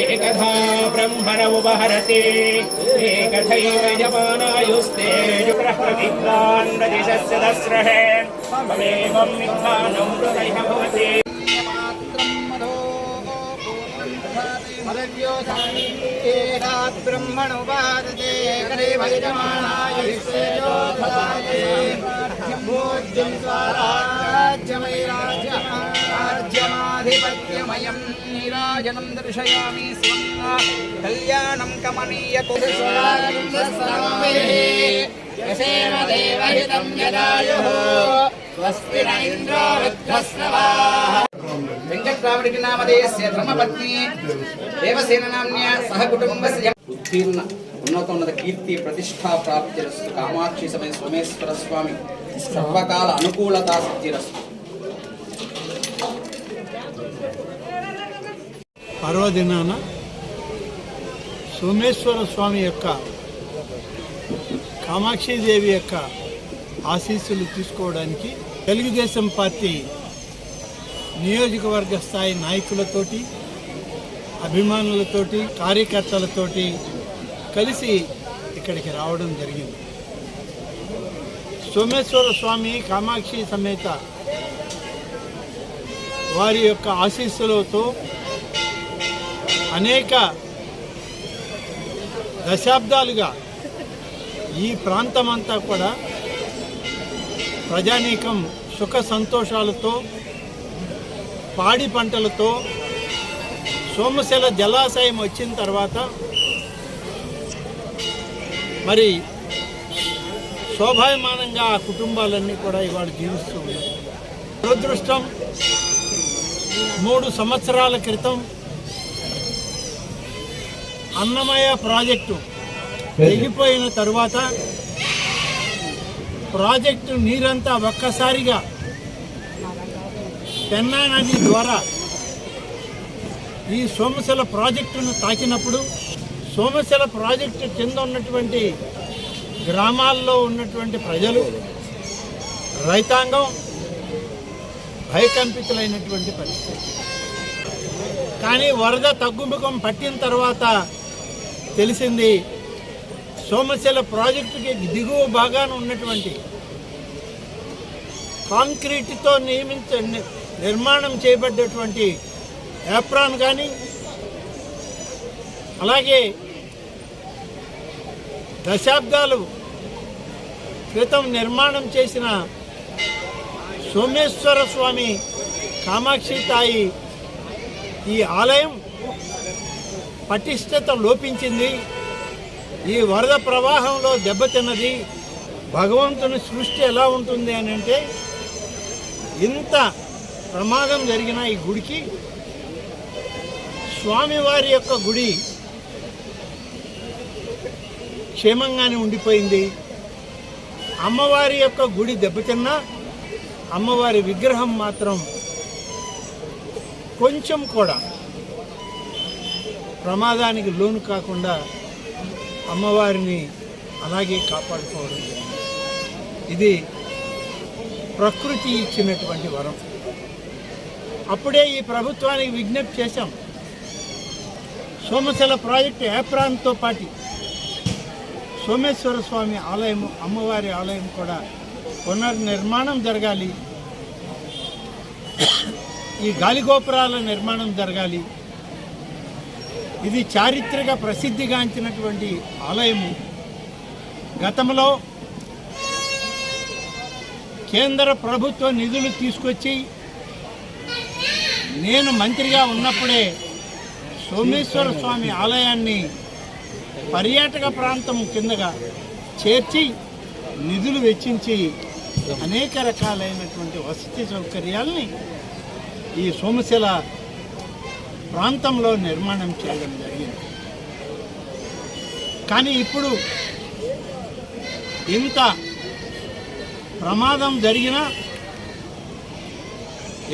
एकधा ब्रह्मण उपहरति एकथैव यमानायुस्ते जुप्रप्रतिग्रान् रजिशस्य दस्रहे ममेवं निधानं हृदयः भवति ब्रह्मणुपादते करे భోజ్యం స్వరాజ్యమై రాజ్యమాధిపత్యమయం నీరాజనం దర్శయామి స్వం కళ్యాణం కమనీయ కుశేన దేవహితం యదాయు స్వస్తి ఇంద్రో విద్వస్నవా వెంకట్రావుడికి నామధేయస్య ధర్మపత్ని దేవసేన నామ్య సహ ఉత్తీర్ణ ఉన్నతోన్నత కీర్తి ప్రతిష్టా ప్రాప్తిరస్తు కామాక్షి సమయ సోమేశ్వర స్వామి సర్వకాల అనుకూలత సిద్ధిరస్తు పర్వదినాన సోమేశ్వర స్వామి యొక్క కామాక్షిదేవి యొక్క ఆశీస్సులు తీసుకోవడానికి తెలుగుదేశం పార్టీ నియోజకవర్గ స్థాయి నాయకులతోటి అభిమానులతోటి కార్యకర్తలతోటి కలిసి ఇక్కడికి రావడం జరిగింది. సోమేశ్వర స్వామి కామాక్షి సమేత వారి యొక్క ఆశీస్సులతో అనేక దశాబ్దాలుగా ఈ ప్రాంతమంతా కూడా ప్రజానీకం సుఖ సంతోషాలతో పాడి పంటలతో సోమశిల జలాశయం వచ్చిన తర్వాత మరి శోభాయమానంగా ఆ కుటుంబాలన్నీ కూడా ఇవాళ జీవిస్తూ ఉన్నాయి. దురదృష్టం మూడు సంవత్సరాల క్రితం అన్నమయ్య ప్రాజెక్టు తెగిపోయిన తరువాత ప్రాజెక్టు నీరంతా ఒక్కసారిగా పెన్నా నది ద్వారా ఈ సోమశిల ప్రాజెక్టును తాకినప్పుడు సోమశిల ప్రాజెక్టు కింద ఉన్నటువంటి గ్రామాల్లో ఉన్నటువంటి ప్రజలు రైతాంగం భయకంపితులైనటువంటి పరిస్థితి. కానీ వరద తగ్గుముఖం పట్టిన తర్వాత తెలిసింది సోమశిల ప్రాజెక్టుకి దిగువ భాగాన ఉన్నటువంటి కాంక్రీట్తో నియమించ ని- నిర్మాణం చేయబడ్డటువంటి యాప్రాన్ కానీ అలాగే దశాబ్దాలు క్రితం నిర్మాణం చేసిన సోమేశ్వర స్వామి కామాక్షి తాయి ఈ ఆలయం పటిష్టత లోపించింది. ఈ వరద ప్రవాహంలో దెబ్బతిన్నది. భగవంతుని సృష్టి ఎలా ఉంటుంది అని అంటే ఇంత ప్రమాదం జరిగిన ఈ గుడికి స్వామివారి యొక్క గుడి క్షేమంగానే ఉండిపోయింది. అమ్మవారి యొక్క గుడి దెబ్బతిన్నా అమ్మవారి విగ్రహం మాత్రం కొంచెం కూడా ప్రమాదానికి లోను కాకుండా అమ్మవారిని అలాగే కాపాడుకోవడం జరిగింది. ఇది ప్రకృతి ఇచ్చినటువంటి వరం అప్పుడే ఈ ప్రభుత్వానికి విజ్ఞప్తి చేశాం సోమశిల ప్రాజెక్టు ఏప్రాన్తో పాటు సోమేశ్వర స్వామి ఆలయం అమ్మవారి ఆలయం కూడా పునర్నిర్మాణం జరగాలి. ఈ గాలిగోపురాల నిర్మాణం జరగాలి. ఇది చారిత్రక ప్రసిద్ధిగాంచినటువంటి ఆలయము. గతంలో కేంద్ర ప్రభుత్వ నిధులు తీసుకొచ్చి నేను మంత్రిగా ఉన్నప్పుడే సోమేశ్వర స్వామి ఆలయాన్ని పర్యాటక ప్రాంతం కిందగా చేర్చి నిధులు వెచ్చించి అనేక రకాలైనటువంటి వసతి సౌకర్యాల్ని ఈ సోమశిల ప్రాంతంలో నిర్మాణం చేయడం జరిగింది. కానీ ఇప్పుడు ఇంత ప్రమాదం జరిగినా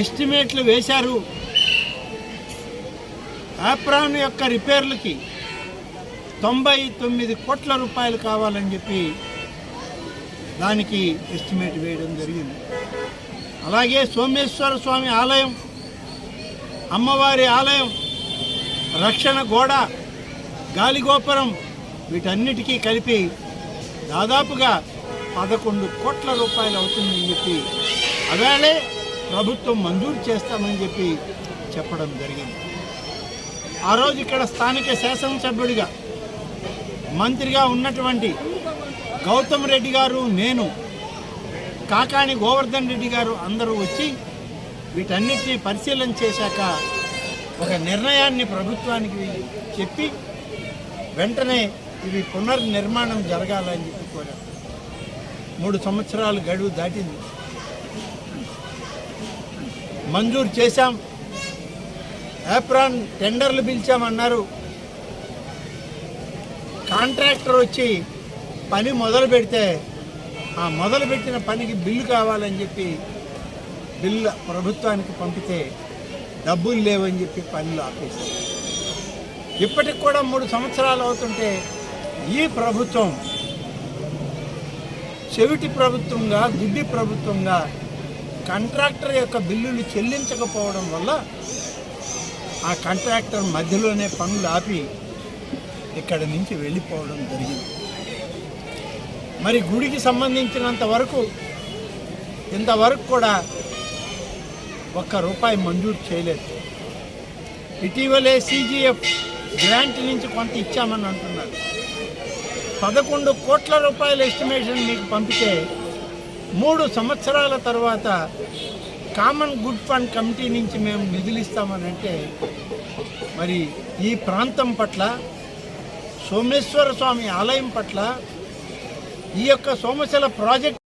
ఎస్టిమేట్లు వేశారు. యాప్రాన్ యొక్క రిపేర్లకి తొంభై తొమ్మిది కోట్ల రూపాయలు కావాలని చెప్పి దానికి ఎస్టిమేట్ వేయడం జరిగింది. అలాగే సోమేశ్వర స్వామి ఆలయం అమ్మవారి ఆలయం రక్షణ గోడ గాలిగోపురం వీటన్నిటికీ కలిపి దాదాపుగా పదకొండు కోట్ల రూపాయలు అవుతుందని చెప్పి అవేళే ప్రభుత్వం మంజూరు చేస్తామని చెప్పి చెప్పడం జరిగింది. ఆ రోజు ఇక్కడ స్థానిక శాసనసభ్యుడిగా మంత్రిగా ఉన్నటువంటి గౌతమ్ రెడ్డి గారు నేను కాకాని గోవర్ధన్ రెడ్డి గారు అందరూ వచ్చి వీటన్నిటిని పరిశీలన చేశాక ఒక నిర్ణయాన్ని ప్రభుత్వానికి చెప్పి వెంటనే ఇవి పునర్నిర్మాణం జరగాలని చెప్పి కోరారు. మూడు సంవత్సరాలు గడువు దాటింది. మంజూరు చేశాం. ఏప్రాన్ టెండర్లు పిలిచామన్నారు. కాంట్రాక్టర్ వచ్చి పని మొదలు పెడితే ఆ మొదలు పెట్టిన పనికి బిల్లు కావాలని చెప్పి బిల్లు ప్రభుత్వానికి పంపితే డబ్బులు లేవని చెప్పి పనులు ఆపేశారు. ఇప్పటికి కూడా మూడు సంవత్సరాలు అవుతుంటే ఈ ప్రభుత్వం చెవిటి ప్రభుత్వంగా గుడ్డి ప్రభుత్వంగా కాంట్రాక్టర్ యొక్క బిల్లులు చెల్లించకపోవడం వల్ల ఆ కాంట్రాక్టర్ మధ్యలోనే పనులు ఆపి ఇక్కడి నుంచి వెళ్ళిపోవడం జరిగింది. మరి గుడికి సంబంధించినంత వరకు ఇంతవరకు కూడా ఒక్క రూపాయి మంజూరు చేయలేదు. ఇటీవలే సీజీఎఫ్ గ్రాంట్ నుంచి కొంత ఇచ్చామని అంటున్నారు. పదకొండు కోట్ల రూపాయల ఎస్టిమేషన్ మీకు పంపితే మూడు సంవత్సరాల తర్వాత కామన్ గుడ్ ఫండ్ కమిటీ నుంచి మేము నిధులు ఇస్తామని అంటే మరి ఈ ప్రాంతం పట్ల సోమేశ్వర స్వామి ఆలయం పట్ల ఈ యొక్క సోమశిల ప్రాజెక్ట్